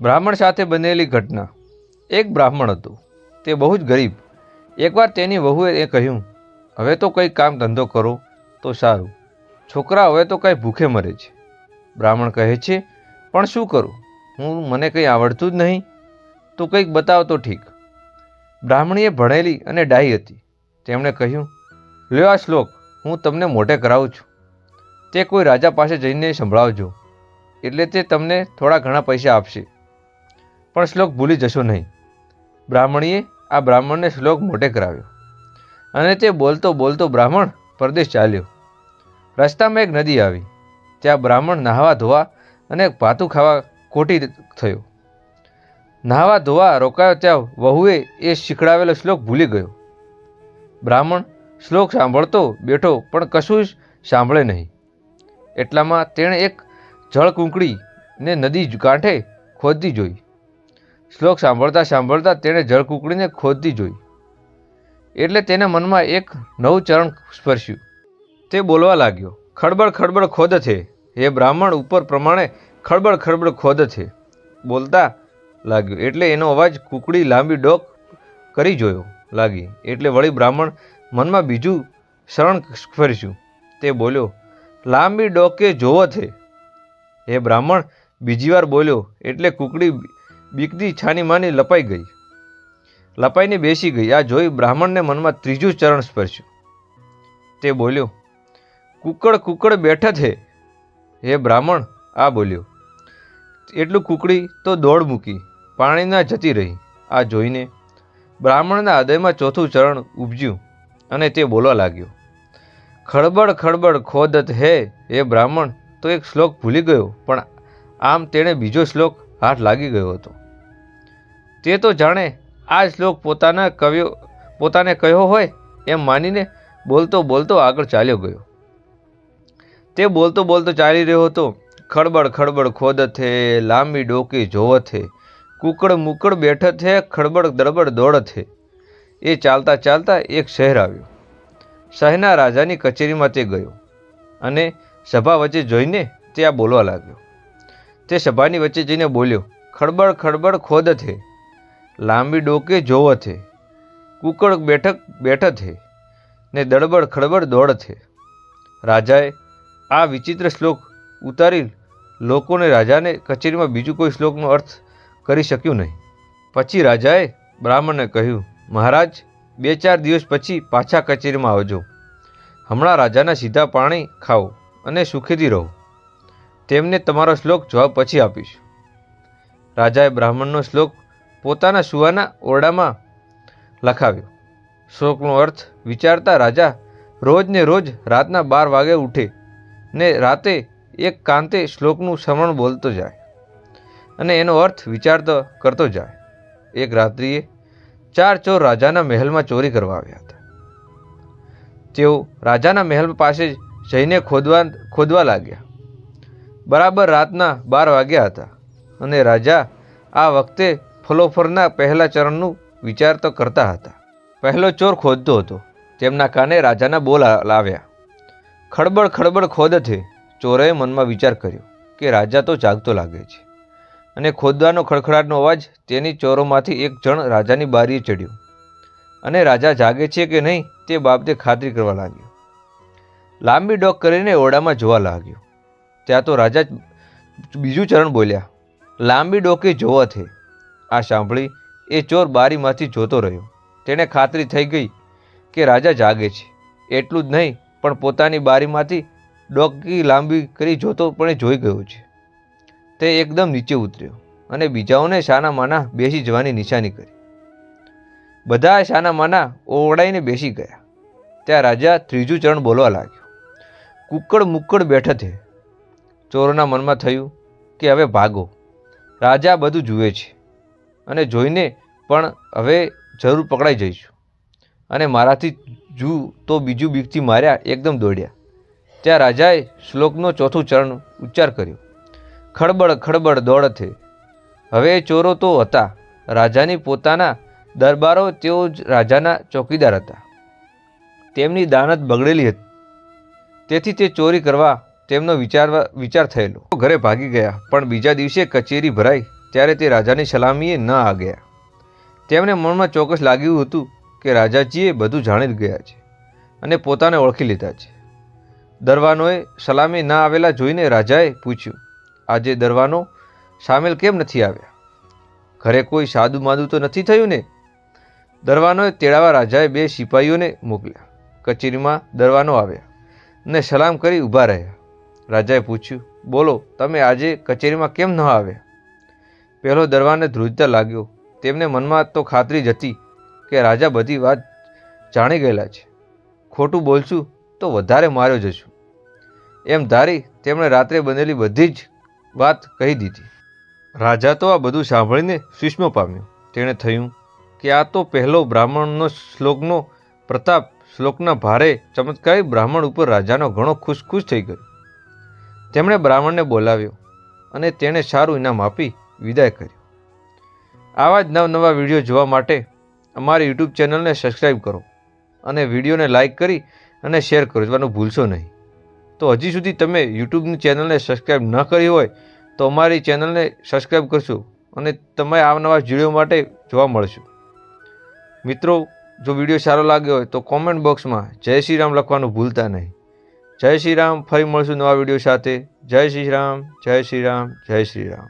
બ્રાહ્મણ સાથે બનેલી ઘટના. એક બ્રાહ્મણ હતું. તે બહુ જ ગરીબ. એકવાર તેની વહુએ એ કહ્યું, હવે તો કંઈ કામ ધંધો કરો તો સારું. છોકરા, હવે તો કંઈ ભૂખે મરે છે. બ્રાહ્મણ કહે છે, પણ શું કરું? હું, મને કંઈ આવડતું જ નહીં. તું કંઈક બતાવ તો ઠીક. બ્રાહ્મણીએ ભણેલી અને ડાહી હતી. તેમણે કહ્યું, લ્યો આ શ્લોક, હું તમને મોઢે કરાવું છું. તે કોઈ રાજા પાસે જઈને સંભળાવજો. એટલે તે તમને થોડા ઘણા પૈસા આપશે. પણ શ્લોક ભૂલી જશો નહીં. બ્રાહ્મણીએ આ બ્રાહ્મણને શ્લોક મોટે કરાવ્યો. અને તે બોલતો બોલતો બ્રાહ્મણ પરદેશ ચાલ્યો. રસ્તામાં એક નદી આવી. ત્યાં બ્રાહ્મણ નહાવા ધોવા અને ભાતું ખાવા ખોટી થયો. નહાવા ધોવા રોકાયો ત્યાં વહુએ એ શીખડાવેલો શ્લોક ભૂલી ગયો. બ્રાહ્મણ શ્લોક સાંભળતો બેઠો પણ કશું જ સાંભળે નહીં. એટલામાં તેણે એક જળ કુંકડી ને નદી કાંઠે ખોદતી જોઈ. શ્લોક સાંભળતા સાંભળતા તેણે જળ કુંકડીને ખોદતી જોઈ. એટલે તેના મનમાં એક નવું ચરણ સ્પર્શ્યું. તે બોલવા લાગ્યો, ખડબડ ખડબડ ખોદ છે. હે બ્રાહ્મણ, ઉપર પ્રમાણે ખડબડ ખડબડ ખોદ છે. બોલતા લાગ્યો, એટલે એનો અવાજ કુકડી લાંબી ડોક કરી જોયો લાગી. એટલે વળી બ્રાહ્મણ મનમાં બીજું શરણ સ્પર્શ્યું. તે બોલ્યો, લાંબી ડોકે જોવો છે. હે બ્રાહ્મણ બીજી વાર બોલ્યો, એટલે કુકડી બીકતી છાની માની લપાઈ ગઈ. લપાઈને બેસી ગઈ. આ જોઈ બ્રાહ્મણને મનમાં ત્રીજું ચરણ સ્પર્શ્યું. તે બોલ્યો, કુકડ કુકડ બેઠ છે. હે બ્રાહ્મણ, આ બોલ્યો, એટલું કુકડી તો દોડ મૂકી પાણીના જતી રહી. આ જોઈને બ્રાહ્મણના હૃદયમાં ચોથું ચરણ ઉપજ્યું અને તે બોલવા લાગ્યો, ખડબડ ખડબડ ખોદત હે હે બ્રાહ્મણ, તો એક શ્લોક ભૂલી ગયો, પણ આમ તેણે બીજો શ્લોક હાથ લાગી ગયો હતો. તે તો જાણે આ શ્લોક પોતાના કવ્યો પોતાને કહ્યો હોય એમ માનીને બોલતો બોલતો આગળ ચાલ્યો ગયો. તે બોલતો બોલતો ચાલી રહ્યો હતો. ખડબડ ખડબડ ખોદ થે લાંબી ડોકી જોવથે, કુકડ મુકડ બેઠ થે ખડબડ દડબડ દોડ થે એ ચાલતા ચાલતા એક શહેર આવ્યું. શહેરના રાજાની કચેરીમાં તે ગયો અને સભા વચ્ચે જોઈને તે આ બોલવા લાગ્યો. તે સભાની વચ્ચે જઈને બોલ્યો, ખડબડ ખડબડ ખોદ થે લાંબી ડોકે જોવ છે. કુકડ બેઠક બેઠ થે ને દડબડ ખડબડ દોડ છે. રાજાએ આ વિચિત્ર શ્લોક ઉતારી લોકોને રાજાને કચેરીમાં બીજું કોઈ શ્લોકનો અર્થ કરી શક્યું નહીં. પછી રાજાએ બ્રાહ્મણને કહ્યું, મહારાજ, બે ચાર દિવસ પછી પાછા કચેરીમાં આવજો. હમણાં રાજાના સીધા પાણી ખાઓ અને સુખેથી રહો. તેમને તમારો શ્લોક જવાબ પછી આપીશ. રાજાએ બ્રાહ્મણનો શ્લોક પોતાના સુવાના ઓરડામાં લખાવ્યો. શ્લોકનો અર્થ વિચારતા રાજા રોજને રોજ રાતના બાર વાગે ઉઠે ને રાતે એક કાંતે શ્લોકનું શ્રવણ બોલતો જાય અને એનો અર્થ વિચારતો કરતો જાય. એક રાત્રિએ ચાર ચોર રાજાના મહેલમાં ચોરી કરવા આવ્યા હતા. તેઓ રાજાના મહેલ પાસે જઈને ખોદવા ખોદવા લાગ્યા. બરાબર રાતના બાર વાગ્યા હતા અને રાજા આ વખતે ફલોફરના પહેલા ચરણનું વિચાર તો કરતા હતા. પહેલો ચોર ખોદતો હતો. તેમના કાને રાજાના બોલ લાવ્યા. ખડબડ ખડબડ ખોદ છે ચોરે મનમાં વિચાર કર્યો કે રાજા તો જાગતો લાગે છે. અને ખોદવાનો ખડખડાટનો અવાજ તેની ચોરોમાંથી એક જણ રાજાની બારીએ ચડ્યો. અને રાજા જાગે છે કે નહીં તે બાબતે ખાતરી કરવા લાગ્યો. લાંબી ડોક કરીને ઓરડામાં જોવા લાગ્યો. ત્યાં તો રાજા બીજું ચરણ બોલ્યા. લાંબી ડોકે જોવા થે આ સાંભળી એ ચોર બારીમાંથી જોતો રહ્યો. તેણે ખાતરી થઈ ગઈ કે રાજા જાગે છે. એટલું જ નહીં, પણ પોતાની બારીમાંથી ડોકી લાંબી કરી જોતો પણ એ જોઈ ગયો છે. તે એકદમ નીચે ઉતર્યો અને બીજાઓને શાના માના બેસી જવાની નિશાની કરી. બધા શાના માના ઓરડાઈને બેસી ગયા. ત્યાં રાજા ત્રીજું ચરણ બોલવા લાગ્યો. કુકડ મુક્કડ બેઠા છે. ચોરોના મનમાં થયું કે હવે ભાગો. રાજા બધું જુએ છે. અને જોઈને પણ હવે જરૂર પકડાઈ જઈશું. અને મારાથી જુ તો બીજું બીકથી માર્યા એકદમ દોડ્યા. ત્યાં રાજાએ શ્લોકનો ચોથું ચરણ ઉચ્ચાર કર્યો. ખડબડ ખડબડ દોડથે હવે એ ચોરો તો હતા. રાજાની પોતાના દરબારો તેઓ જ રાજાના ચોકીદાર હતા. તેમની દાનત બગડેલી હતી. તેથી તે ચોરી કરવા તેમનો વિચારવા, વિચાર થયેલો. ઘરે ભાગી ગયા, પણ બીજા દિવસે કચેરી ભરાઈ. ત્યારે તે રાજાની સલામીએ ન આ ગયા તેમને મનમાં ચોક્કસ લાગ્યું હતું કે રાજાજીએ બધું જાણી ગયા છે અને પોતાને ઓળખી લીધા છે. દરવાનોએ સલામી ના આવેલા જોઈને રાજાએ પૂછ્યું, આજે દરવાનો સામેલ કેમ નથી આવ્યા? ઘરે કોઈ સાદું માદું તો નથી થયું ને? દરવાનોએ તેડાવા રાજાએ બે સિપાહીઓને મોકલ્યા. કચેરીમાં દરવાનો આવ્યા ને સલામ કરી ઊભા રહ્યા. રાજાએ પૂછ્યું, બોલો, તમે આજે કચેરીમાં કેમ ન આવ્યા? પહેલો દરવાને ધ્રુજતા લાગ્યો. તેમને મનમાં તો ખાતરી જ હતી કે રાજા બધી વાત જાણી ગયેલા છે. ખોટું બોલશું તો વધારે માર્યો જશું. એમ ધારી તેમણે રાત્રે બનેલી બધી જ વાત કહી દીધી. રાજા તો આ બધું સાંભળીને સુષ્મ પામ્યો. તેણે થયું કે આ તો પહેલો બ્રાહ્મણનો શ્લોકનો પ્રતાપ શ્લોકના ભારે ચમત્કારી બ્રાહ્મણ ઉપર રાજાનો ઘણો ખુશ ખુશ થઈ ગયો. તેમણે બ્રાહ્મણને બોલાવ્યો અને તેણે સારું ઇનામ આપી વિદાય કર્યો. આવા જ નવનવા વીડિયો જોવા માટે અમારી યુટ્યુબ ચેનલને સબસ્ક્રાઈબ કરો અને વિડીયોને લાઇક કરી અને શેર કરો, જોવાનું ભૂલશો નહીં. તો હજી સુધી તમે યુટ્યુબની ચેનલને સબસ્ક્રાઈબ ન કરી હોય તો અમારી ચેનલને સબસ્ક્રાઈબ કરશો અને તમે આવનવા વીડિયો માટે જોવા મળશો. મિત્રો, જો વીડિયો સારો લાગ્યો હોય તો કોમેન્ટ બોક્સમાં જય શ્રી રામ લખવાનું ભૂલતા નહીં. જય શ્રી રામ, ફરી મળશું નવા વીડિયો સાથે. જય શ્રી રામ, જય શ્રી રામ, જય શ્રી રામ.